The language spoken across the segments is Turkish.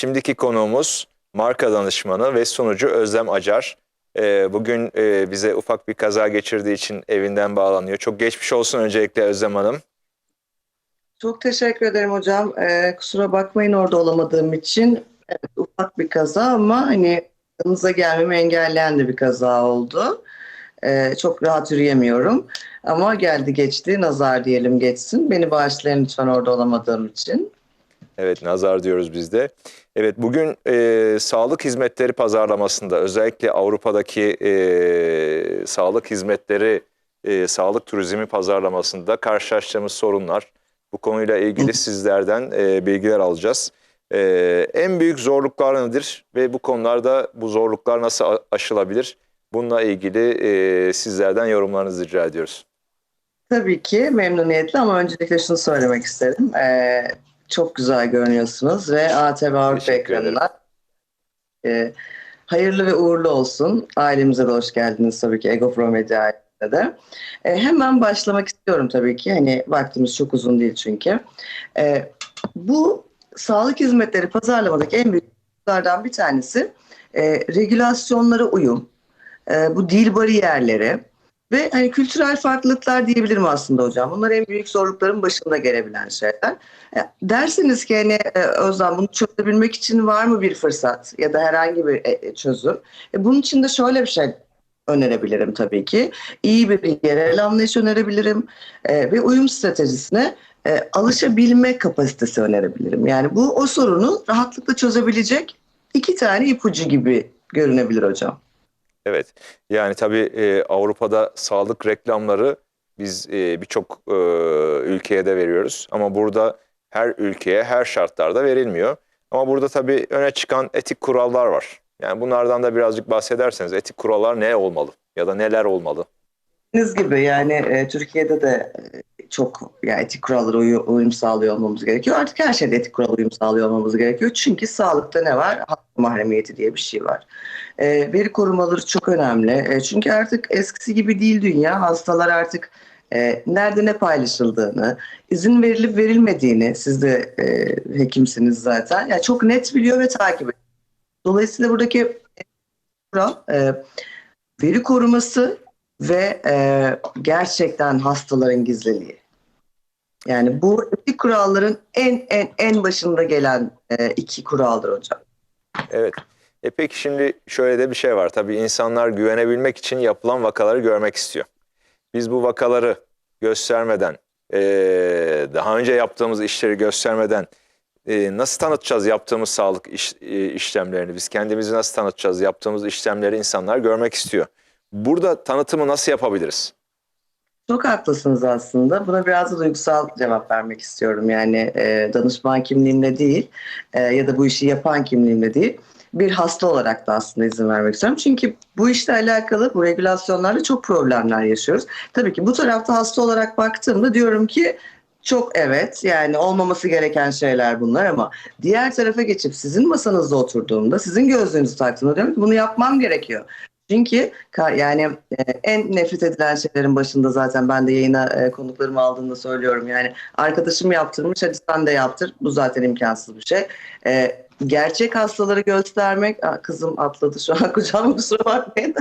Şimdiki konuğumuz marka danışmanı ve sunucu Özlem Acar. Ee, bugün e, bize ufak bir kaza geçirdiği için evinden bağlanıyor. Çok geçmiş olsun öncelikle Özlem Hanım. Çok teşekkür ederim hocam. Ee, kusura bakmayın orada olamadığım için. Evet, ufak bir kaza ama hani yanınıza gelmemi engelleyen de bir kaza oldu. Ee, çok rahat yürüyemiyorum. Ama geldi geçti, nazar diyelim geçsin. Beni bağışlayın lütfen orada olamadığım için. Evet, nazar diyoruz biz de. Evet, bugün e, sağlık hizmetleri pazarlamasında özellikle Avrupa'daki e, sağlık hizmetleri, e, sağlık turizmi pazarlamasında karşılaştığımız sorunlar. Bu konuyla ilgili sizlerden e, bilgiler alacağız. E, en büyük zorluklar nedir ve bu konularda bu zorluklar nasıl aşılabilir? Bununla ilgili e, sizlerden yorumlarınızı rica ediyoruz. Tabii ki memnuniyetle ama öncelikle şunu söylemek isterim. Ee, çok güzel görünüyorsunuz ve ATV Avrupa ekranına e, hayırlı ve uğurlu olsun. Ailemize de hoş geldiniz tabii ki Ego Pro Media ailesine de. E, hemen başlamak istiyorum tabii ki. Hani vaktimiz çok uzun değil çünkü. E, bu sağlık hizmetleri pazarlamadaki en büyük bir tanesi e, regülasyonlara uyum, e, bu dil bariyerleri ve hani kültürel farklılıklar diyebilirim aslında hocam. Bunlar en büyük zorlukların başında gelebilen şeyler. E, Derseniz ki hani e, Özlem bunu çözebilmek için var mı bir fırsat ya da herhangi bir e, çözüm? Bunun için de şöyle bir şey önerebilirim tabii ki. İyi bir yerel anlayış önerebilirim ve uyum stratejisine alışabilme kapasitesi önerebilirim. Yani bu o sorunu rahatlıkla çözebilecek iki tane ipucu gibi görünebilir hocam. Evet, yani tabii e, Avrupa'da sağlık reklamları biz e, birçok e, ülkeye de veriyoruz. Ama burada her ülkeye her şartlarda verilmiyor. Ama burada tabii öne çıkan etik kurallar var. Yani bunlardan da birazcık bahsederseniz etik kurallar ne olmalı ya da neler olmalı? Dediğiniz gibi yani e, Türkiye'de de çok yani etik kurallara uyu- uyum sağlıyor olmamız gerekiyor. Artık her şeyde etik kurala uyum sağlıyor olmamız gerekiyor. Çünkü sağlıkta ne var? Hak mahremiyeti diye bir şey var. E, veri korumaları çok önemli. E, çünkü artık eskisi gibi değil dünya. Hastalar artık e, nerede ne paylaşıldığını, izin verilip verilmediğini, siz de e, hekimsiniz zaten. Yani çok net biliyor ve takip ediyor. Dolayısıyla buradaki kural e, veri koruması ve e, gerçekten hastaların gizliliği. Yani bu etik kuralların en en en başında gelen e, iki kuraldır hocam. Evet. E peki şimdi şöyle de bir şey var. Tabii insanlar güvenebilmek için yapılan vakaları görmek istiyor. Biz bu vakaları göstermeden, e, daha önce yaptığımız işleri göstermeden e, nasıl tanıtacağız yaptığımız sağlık iş- işlemlerini? Biz kendimizi nasıl tanıtacağız? Yaptığımız işlemleri insanlar görmek istiyor. Burada tanıtımı nasıl yapabiliriz? Çok haklısınız aslında. Buna biraz da duygusal cevap vermek istiyorum. Yani e, danışman kimliğimle değil e, ya da bu işi yapan kimliğimle değil. Bir hasta olarak da aslında izin vermek istiyorum. Çünkü bu işle alakalı bu regülasyonlarla çok problemler yaşıyoruz. Tabii ki bu tarafta hasta olarak baktığımda diyorum ki çok evet yani olmaması gereken şeyler bunlar ama diğer tarafa geçip sizin masanızda oturduğumda sizin gözlüğünüzü taktığımda diyorum ki bunu yapmam gerekiyor. Çünkü yani e, en nefret edilen şeylerin başında zaten ben de yayına e, konuklarımı aldığımda söylüyorum. Yani arkadaşım yaptırmış hadi sen de yaptır. Bu zaten imkansız bir şey. E, gerçek hastaları göstermek kızım atladı şu an kucağıma kusura bakmayın.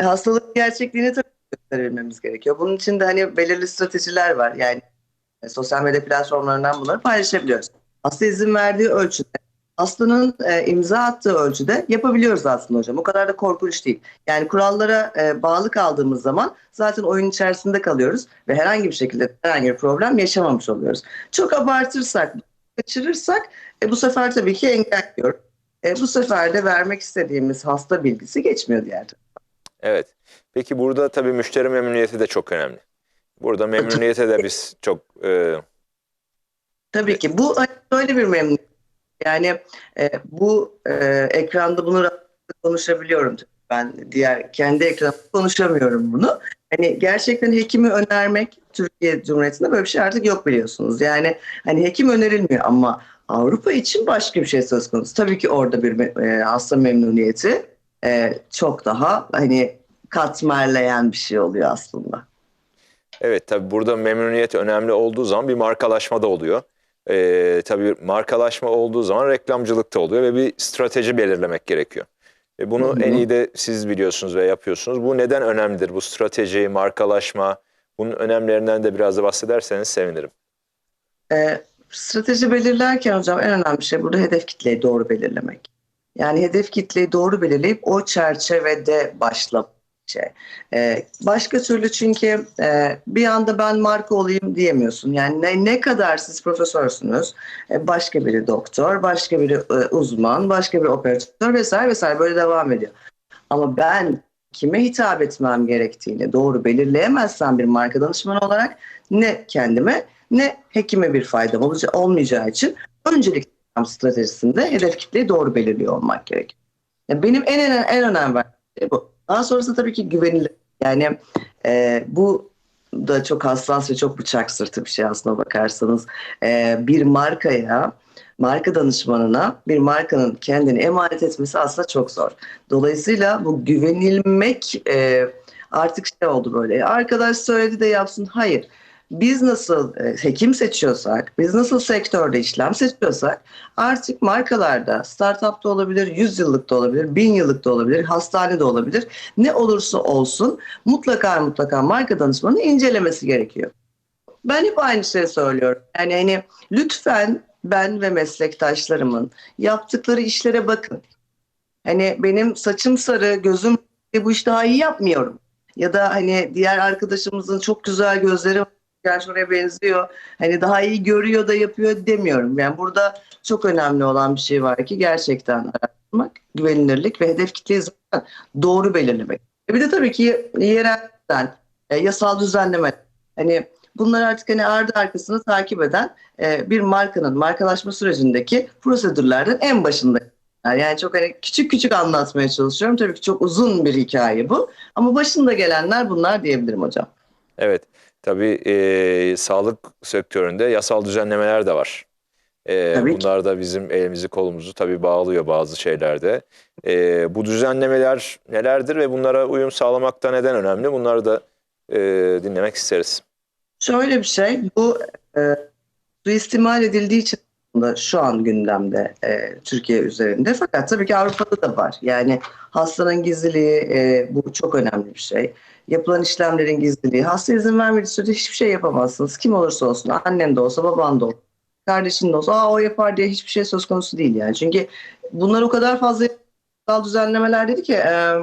hastalık gerçekliğini tabii gösterebilmemiz gerekiyor. Bunun için de hani belirli stratejiler var. Yani sosyal medya platformlarından bunları paylaşabiliyoruz. Hasta izin verdiği ölçüde hastanın e, imza attığı ölçüde yapabiliyoruz aslında hocam. O kadar da korkunç değil. Yani kurallara e, bağlı kaldığımız zaman zaten oyun içerisinde kalıyoruz ve herhangi bir şekilde herhangi bir problem yaşamamış oluyoruz. Çok abartırsak, kaçırırsak e, bu sefer tabii ki engelliyor. E, bu sefer de vermek istediğimiz hasta bilgisi geçmiyor diğer tarafa. Evet. Peki burada tabii müşteri memnuniyeti de çok önemli. Burada memnuniyete de biz çok e, Tabii ki bu hani böyle bir memnuniyet. Yani e, bu e, ekranda bunu konuşabiliyorum. Ben diğer kendi ekranımda konuşamıyorum bunu. Hani gerçekten hekimi önermek Türkiye Cumhuriyeti'nde böyle bir şey artık yok biliyorsunuz. Yani hani hekim önerilmiyor ama Avrupa için başka bir şey söz konusu. Tabii ki orada bir e, hasta memnuniyeti e, çok daha hani katmerleyen bir şey oluyor aslında. Evet tabii burada memnuniyet önemli olduğu zaman bir markalaşma da oluyor. E, tabii markalaşma olduğu zaman reklamcılık da oluyor ve bir strateji belirlemek gerekiyor. E, bunu Hı hı. en iyi de siz biliyorsunuz ve yapıyorsunuz. Bu neden önemlidir? Bu strateji, markalaşma, bunun önemlerinden de biraz da bahsederseniz sevinirim. Ee, strateji belirlerken hocam en önemli şey burada hedef kitleyi doğru belirlemek. Yani hedef kitleyi doğru belirleyip o çerçevede başlamak. Şey. Ee, başka türlü çünkü e, bir anda ben marka olayım diyemiyorsun. Yani ne, ne kadar siz profesörsünüz, e, başka biri doktor, başka biri e, uzman, başka bir operatör vesaire vesaire böyle devam ediyor. Ama ben kime hitap etmem gerektiğini doğru belirleyemezsem bir marka danışmanı olarak ne kendime ne hekime bir faydam olacağı, olmayacağı için öncelik stratejisinde hedef kitleyi doğru belirliyor olmak gerekiyor. Yani benim en en en önemli şey bu. Daha sonrasında tabii ki güvenilir. Yani e, bu da çok hassas ve çok bıçak sırtı bir şey aslına bakarsanız. E, bir markaya, marka danışmanına bir markanın kendini emanet etmesi aslında çok zor. Dolayısıyla bu güvenilmek e, artık şey oldu böyle. Arkadaş söyledi de yapsın. Hayır biz nasıl e, hekim seçiyorsak, biz nasıl sektörde işlem seçiyorsak artık markalarda startup da olabilir, 100 yıllık da olabilir, 1000 yıllık da olabilir, hastane de olabilir. Ne olursa olsun mutlaka mutlaka marka danışmanı incelemesi gerekiyor. Ben hep aynı şeyi söylüyorum. Yani hani lütfen ben ve meslektaşlarımın yaptıkları işlere bakın. Hani benim saçım sarı, gözüm bu iş daha iyi yapmıyorum. Ya da hani diğer arkadaşımızın çok güzel gözleri var gerçi oraya benziyor. Hani daha iyi görüyor da yapıyor demiyorum. Yani burada çok önemli olan bir şey var ki gerçekten araştırmak, güvenilirlik ve hedef kitleyi zaten doğru belirlemek. E Bir de tabii ki yerelden, e, yasal düzenleme. Hani bunlar artık hani ardı arkasını takip eden e, bir markanın markalaşma sürecindeki prosedürlerden en başında. Yani çok hani küçük küçük anlatmaya çalışıyorum. Tabii ki çok uzun bir hikaye bu. Ama başında gelenler bunlar diyebilirim hocam. Evet, tabii e, sağlık sektöründe yasal düzenlemeler de var. E, Tabii ki. bunlar da bizim elimizi kolumuzu tabii bağlıyor bazı şeylerde. E, bu düzenlemeler nelerdir ve bunlara uyum sağlamakta neden önemli? Bunları da e, dinlemek isteriz. Şöyle bir şey, bu e, suistimal edildiği için da şu an gündemde e, Türkiye üzerinde. Fakat tabii ki Avrupa'da da var. Yani hastanın gizliliği e, bu çok önemli bir şey. Yapılan işlemlerin gizliliği. Hasta izin vermediği sürece hiçbir şey yapamazsınız. Kim olursa olsun, annen de olsa, baban da olsa, kardeşin de olsa, Aa, o yapar diye hiçbir şey söz konusu değil yani. Çünkü bunlar o kadar fazla düzenlemeler dedi ki e,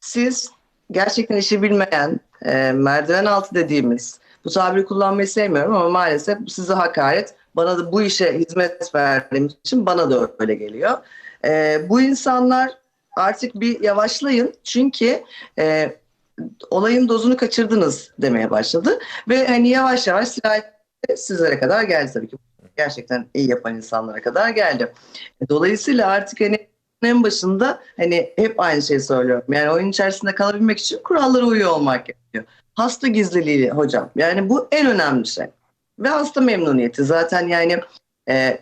siz gerçekten işi bilmeyen, e, merdiven altı dediğimiz, bu tabiri kullanmayı sevmiyorum ama maalesef size hakaret, bana da bu işe hizmet verdiğim için bana da öyle geliyor. E, bu insanlar artık bir yavaşlayın çünkü e, olayın dozunu kaçırdınız demeye başladı ve hani yavaş yavaş sirayet sizlere kadar geldi tabii ki. Gerçekten iyi yapan insanlara kadar geldi. Dolayısıyla artık hani en başında hani hep aynı şeyi söylüyorum. Yani oyun içerisinde kalabilmek için kurallara uyuyor olmak gerekiyor. Hasta gizliliği hocam. Yani bu en önemli şey. Ve hasta memnuniyeti zaten yani e,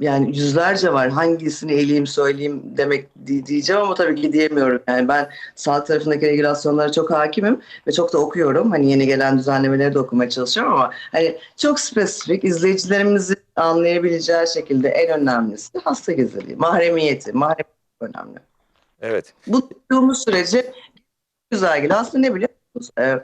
yani yüzlerce var. Hangisini eleyeyim söyleyeyim demek di- diyeceğim ama tabii ki diyemiyorum. Yani ben sağlık tarafındaki regülasyonlara çok hakimim ve çok da okuyorum. Hani yeni gelen düzenlemeleri de okumaya çalışıyorum ama hani çok spesifik izleyicilerimizin anlayabileceği şekilde en önemlisi hasta gizliliği, mahremiyeti. Mahremiyet önemli. Evet, Bu tuttuğumuz sürece güzel geliyor. Aslında ne biliyor musunuz? Ee,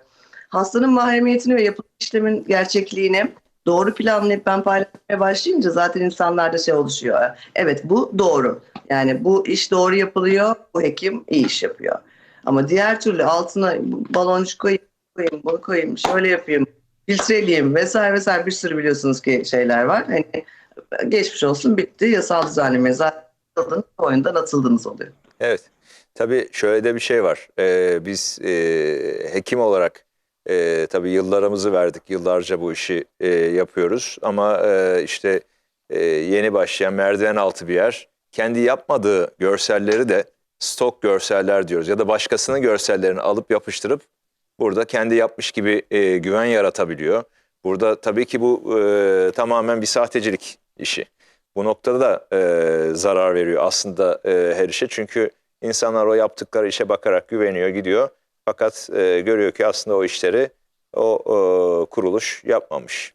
hastanın mahremiyetini ve yapılan işlemin gerçekliğini doğru planlayıp ben paylaşmaya başlayınca zaten insanlarda şey oluşuyor. Evet bu doğru. Yani bu iş doğru yapılıyor. Bu hekim iyi iş yapıyor. Ama diğer türlü altına baloncuk koyayım, koyayım bunu koyayım, şöyle yapayım, filtreleyeyim vesaire vesaire bir sürü biliyorsunuz ki şeyler var. Hani geçmiş olsun bitti. Yasal düzenlemeye zaten atıldınız, oyundan atıldınız oluyor. evet. Tabii şöyle de bir şey var. E, biz e, hekim olarak e, tabii yıllarımızı verdik. Yıllarca bu işi e, yapıyoruz. Ama e, işte e, yeni başlayan merdiven altı bir yer. Kendi yapmadığı görselleri de stok görseller diyoruz. Ya da başkasının görsellerini alıp yapıştırıp burada kendi yapmış gibi e, güven yaratabiliyor. Burada tabii ki bu e, tamamen bir sahtecilik işi. Bu noktada da e, zarar veriyor aslında e, her işe. Çünkü insanlar o yaptıkları işe bakarak güveniyor, gidiyor. Fakat e, görüyor ki aslında o işleri o e, kuruluş yapmamış.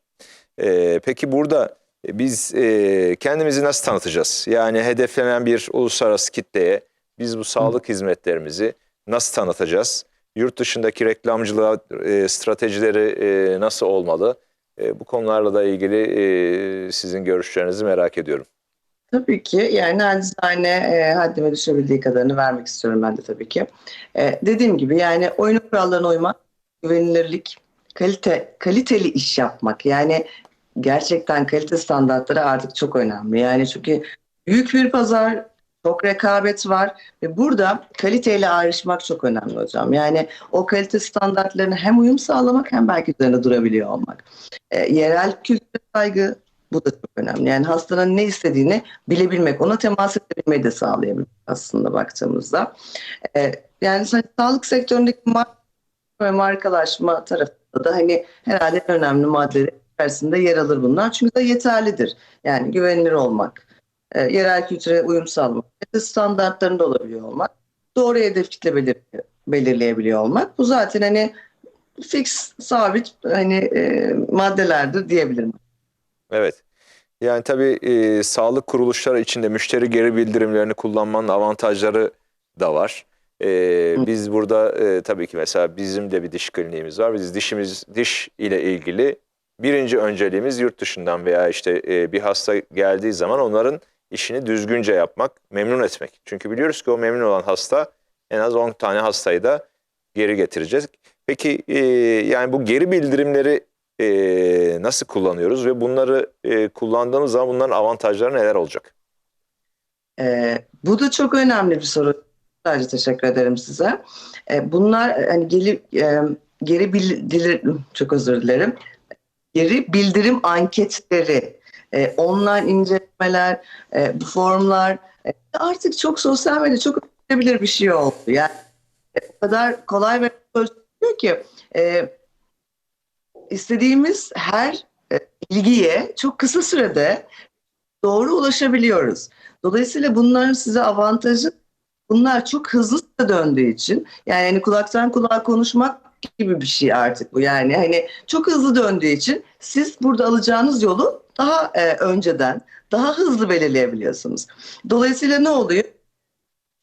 E, peki burada biz e, kendimizi nasıl tanıtacağız? Yani hedeflenen bir uluslararası kitleye biz bu sağlık hizmetlerimizi nasıl tanıtacağız? Yurt dışındaki reklamcılığa e, stratejileri e, nasıl olmalı? E, bu konularla da ilgili e, sizin görüşlerinizi merak ediyorum. Tabii ki yani nacizane e, haddime düşebildiği kadarını vermek istiyorum ben de tabii ki. E, dediğim gibi yani oyun kurallarına uymak, güvenilirlik, kalite kaliteli iş yapmak yani gerçekten kalite standartları artık çok önemli. Yani çünkü büyük bir pazar, çok rekabet var ve burada kaliteyle ayrışmak çok önemli hocam. Yani o kalite standartlarına hem uyum sağlamak hem belki üzerinde durabiliyor olmak. E, yerel kültüre saygı bu da çok önemli. Yani hastanın ne istediğini bilebilmek, ona temas edebilmeyi de sağlayabilmek aslında baktığımızda. E, yani sa- sağlık sektöründeki marka ve markalaşma tarafında da hani herhalde önemli maddeler içerisinde yer alır bunlar. Çünkü de yeterlidir. Yani güvenilir olmak, e, yerel kültüre uyum sağlamak, standartlarında olabiliyor olmak, doğru hedef kitle belir- belirleyebiliyor olmak. Bu zaten hani fix, sabit hani e, maddelerdir diyebilirim. Evet. Yani tabii e, sağlık kuruluşları içinde müşteri geri bildirimlerini kullanmanın avantajları da var. E, biz burada e, tabii ki mesela bizim de bir diş kliniğimiz var. Biz dişimiz diş ile ilgili birinci önceliğimiz yurt dışından veya işte e, bir hasta geldiği zaman onların işini düzgünce yapmak, memnun etmek. Çünkü biliyoruz ki o memnun olan hasta en az 10 tane hastayı da geri getireceğiz. Peki e, yani bu geri bildirimleri e, nasıl kullanıyoruz ve bunları e, kullandığımız zaman bunların avantajları neler olacak? Ee, bu da çok önemli bir soru. Sadece teşekkür ederim size. Ee, bunlar hani geri, e, geri bildirim, çok özür dilerim. Geri bildirim anketleri, e, online incelemeler, e, bu formlar e, artık çok sosyal medya çok önemli bir şey oldu. Yani e, o kadar kolay ve ölçülüyor ki e, istediğimiz her e, bilgiye çok kısa sürede doğru ulaşabiliyoruz. Dolayısıyla bunların size avantajı bunlar çok hızlı döndüğü için yani hani kulaktan kulağa konuşmak gibi bir şey artık bu. Yani hani çok hızlı döndüğü için siz burada alacağınız yolu daha e, önceden daha hızlı belirleyebiliyorsunuz. Dolayısıyla ne oluyor?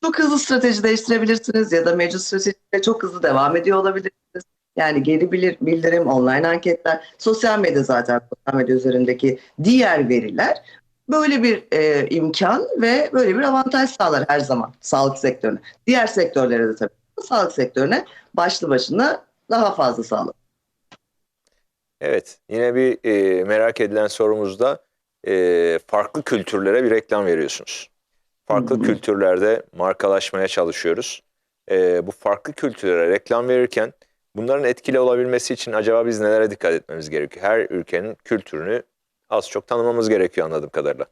Çok hızlı strateji değiştirebilirsiniz ya da mevcut stratejiyle çok hızlı devam ediyor olabilirsiniz. Yani geri bildirim, online anketler, sosyal medya zaten sosyal medya üzerindeki diğer veriler böyle bir e, imkan ve böyle bir avantaj sağlar her zaman sağlık sektörüne. Diğer sektörlere de tabii sağlık sektörüne başlı başına daha fazla sağlar. Evet, yine bir e, merak edilen sorumuzda e, farklı kültürlere bir reklam veriyorsunuz. Farklı Hı hı. kültürlerde markalaşmaya çalışıyoruz. E, bu farklı kültürlere reklam verirken bunların etkili olabilmesi için acaba biz nelere dikkat etmemiz gerekiyor? Her ülkenin kültürünü az çok tanımamız gerekiyor anladığım kadarıyla.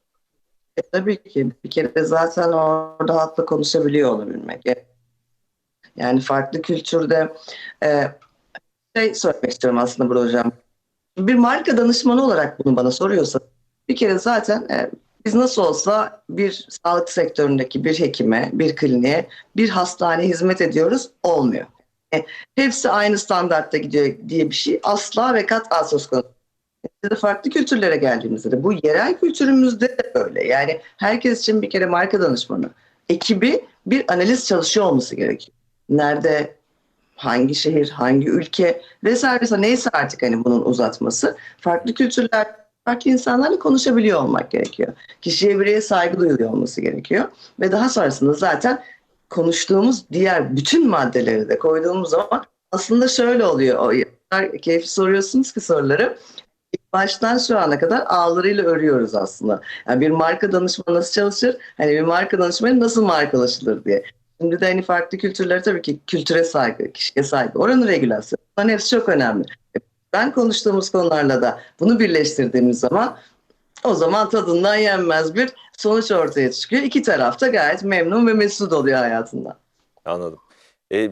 E, tabii ki bir kere zaten orada haklı konuşabiliyor olabilmek. E, Yani farklı kültürde e, şey söylemek istiyorum aslında burada hocam. Bir marka danışmanı olarak bunu bana soruyorsa bir kere zaten e, biz nasıl olsa bir sağlık sektöründeki bir hekime, bir kliniğe, bir hastaneye hizmet ediyoruz olmuyor. E, hepsi aynı standartta gidiyor diye bir şey asla ve kat'a söz konusu farklı kültürlere geldiğimizde de bu yerel kültürümüzde de böyle. Yani herkes için bir kere marka danışmanı, ekibi bir analiz çalışıyor olması gerekiyor. Nerede, hangi şehir, hangi ülke vesaire vesaire neyse artık hani bunun uzatması. Farklı kültürler, farklı insanlarla konuşabiliyor olmak gerekiyor. Kişiye bireye saygı duyuluyor olması gerekiyor. Ve daha sonrasında zaten konuştuğumuz diğer bütün maddeleri de koyduğumuz zaman aslında şöyle oluyor. O keyifli soruyorsunuz ki soruları baştan şu ana kadar ağlarıyla örüyoruz aslında. Yani bir marka danışmanı nasıl çalışır? Hani bir marka danışmanı nasıl markalaşılır diye. Şimdi de hani farklı kültürlere tabii ki kültüre saygı, kişiye saygı, oranın regülasyonu. Bunların hepsi çok önemli. Ben konuştuğumuz konularla da bunu birleştirdiğimiz zaman o zaman tadından yenmez bir sonuç ortaya çıkıyor. İki taraf da gayet memnun ve mesut oluyor hayatından. Anladım. E, e,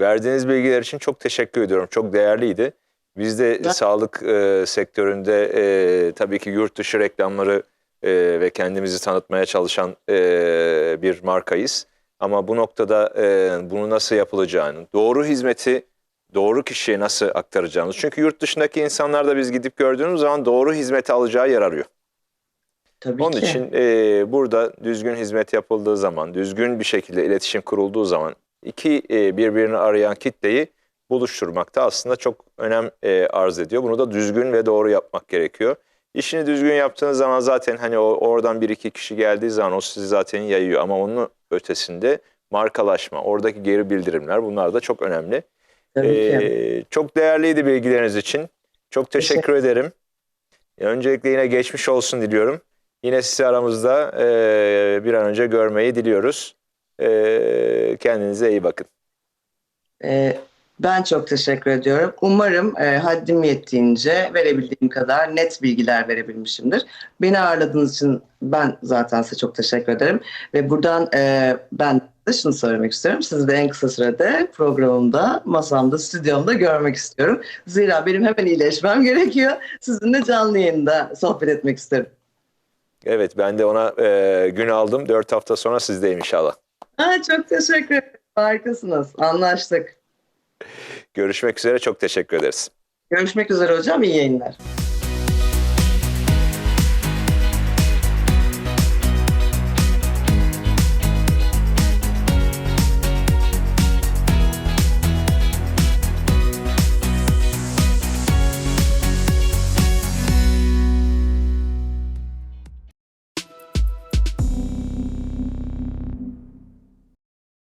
verdiğiniz bilgiler için çok teşekkür ediyorum. Çok değerliydi. Biz de Ben- sağlık e, sektöründe e, tabii ki yurt dışı reklamları e, ve kendimizi tanıtmaya çalışan e, bir markayız. Ama bu noktada e, bunu nasıl yapılacağını, doğru hizmeti doğru kişiye nasıl aktaracağımız. Çünkü yurt dışındaki insanlar da biz gidip gördüğümüz zaman doğru hizmeti alacağı yer arıyor. Tabii Onun ki. için e, burada düzgün hizmet yapıldığı zaman, düzgün bir şekilde iletişim kurulduğu zaman iki e, birbirini arayan kitleyi buluşturmakta aslında çok önem e, arz ediyor. Bunu da düzgün ve doğru yapmak gerekiyor. İşini düzgün yaptığınız zaman zaten hani o oradan bir iki kişi geldiği zaman o sizi zaten yayıyor ama onun ötesinde markalaşma, oradaki geri bildirimler bunlar da çok önemli. Tabii ki. Ee, çok değerliydi bilgileriniz için. Çok teşekkür Teşekkür ederim. Öncelikle yine geçmiş olsun diliyorum. Yine sizi aramızda e, bir an önce görmeyi diliyoruz. E, kendinize iyi bakın. Ee, ben çok teşekkür ediyorum. Umarım e, haddim yettiğince verebildiğim kadar net bilgiler verebilmişimdir. Beni ağırladığınız için ben zaten size çok teşekkür ederim. Ve buradan e, ben de şunu söylemek istiyorum. Sizi de en kısa sürede programımda, masamda, stüdyomda görmek istiyorum. Zira benim hemen iyileşmem gerekiyor. Sizinle canlı yayında sohbet etmek isterim. Evet ben de ona e, gün aldım. Dört hafta sonra sizdeyim inşallah. Aa, çok teşekkür ederim. Harikasınız. Anlaştık. Görüşmek üzere çok teşekkür ederiz. Görüşmek üzere hocam. İyi yayınlar.